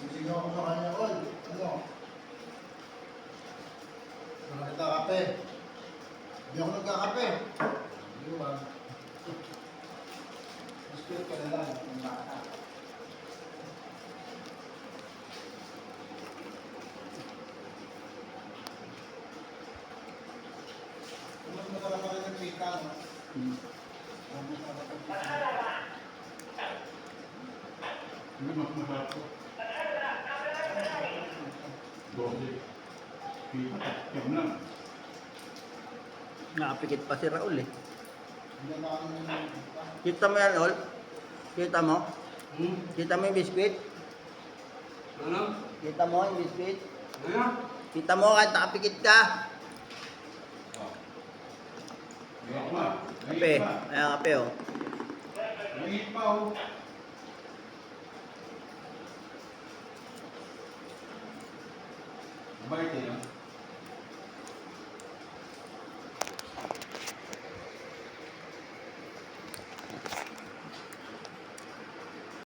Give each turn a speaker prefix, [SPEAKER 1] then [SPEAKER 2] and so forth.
[SPEAKER 1] Hindi ako sa kanya, Ol. Ano? Saan kita kape? Hindi ako nagkakape. Hindi ba? Biscuit ka na lang, yung bata. Mas masarap pa rin yung pika, no?
[SPEAKER 2] Hmm.
[SPEAKER 1] Mas masarap yung pika.
[SPEAKER 2] Hindi mas ko. Dose. Pipatap lang.
[SPEAKER 3] Nakapikit pa si Raul eh. Kita mo yan, Ol? Kita mo?
[SPEAKER 2] Hmm?
[SPEAKER 3] Kita mo yung biscuit?
[SPEAKER 2] Ano?
[SPEAKER 3] Kita mo yung biscuit?
[SPEAKER 2] Ano?
[SPEAKER 3] Kita mo kahit nakapikit ka? Kape. Ayan, kape oh.
[SPEAKER 2] Gayak pa oh. Mabait eh. no?